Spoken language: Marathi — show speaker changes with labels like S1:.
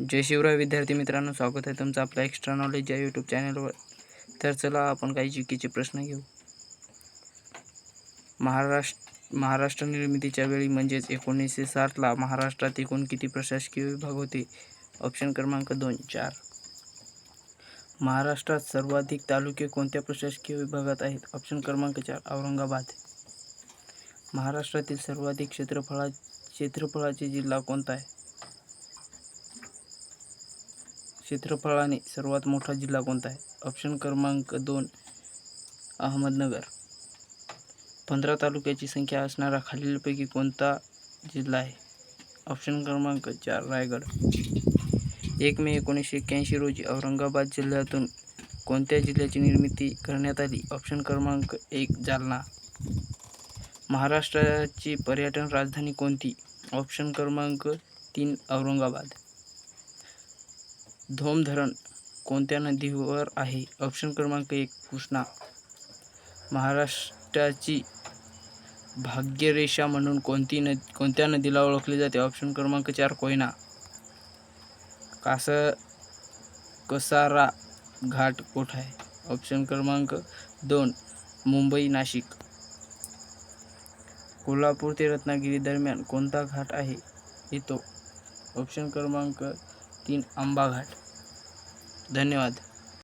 S1: जय शिवराय विद्यार्थी मित्रांनो स्वागत आहे तुमचं आपल्या एक्स्ट्रा नॉलेज या यूट्यूब चॅनलवर तर चला आपण काही जीकेचे प्रश्न घेऊ. महाराष्ट्र महाराष्ट्र निर्मितीच्या वेळी म्हणजेच एकोणीसशे साठला महाराष्ट्रात एकूण किती प्रशासकीय विभाग होते? ऑप्शन क्रमांक दोन चार. महाराष्ट्रात सर्वाधिक तालुके कोणत्या प्रशासकीय विभागात आहेत? ऑप्शन क्रमांक चार औरंगाबाद. महाराष्ट्रातील सर्वाधिक क्षेत्रफळा क्षेत्रफळाचे जिल्हा कोणता आहे? क्षेत्रफळाने सर्वात मोठा जिल्हा कोणता आहे? ऑप्शन क्रमांक दोन अहमदनगर. पंधरा तालुक्याची संख्या असणारा खालीलपैकी कोणता जिल्हा आहे? ऑप्शन क्रमांक चार रायगड. एक मे एकोणीसशे एक्क्याऐंशी रोजी औरंगाबाद जिल्ह्यातून कोणत्या जिल्ह्याची निर्मिती करण्यात आली? ऑप्शन क्रमांक एक जालना. महाराष्ट्राची पर्यटन राजधानी कोणती? ऑप्शन क्रमांक तीन औरंगाबाद. धोम धरण कोणत्या नदीवर आहे? ऑप्शन क्रमांक एक कृष्णा. महाराष्ट्राची भाग्यरेषा म्हणून कोणती नदी कोणत्या नदीला ओळखली जाते? ऑप्शन क्रमांक चार कोयना. कास कसारा घाट कोठा आहे? ऑप्शन क्रमांक दोन मुंबई नाशिक. कोल्हापूर ते रत्नागिरी दरम्यान कोणता घाट आहे? येतो ऑप्शन क्रमांक तीन आंबा घाट धन्यवाद.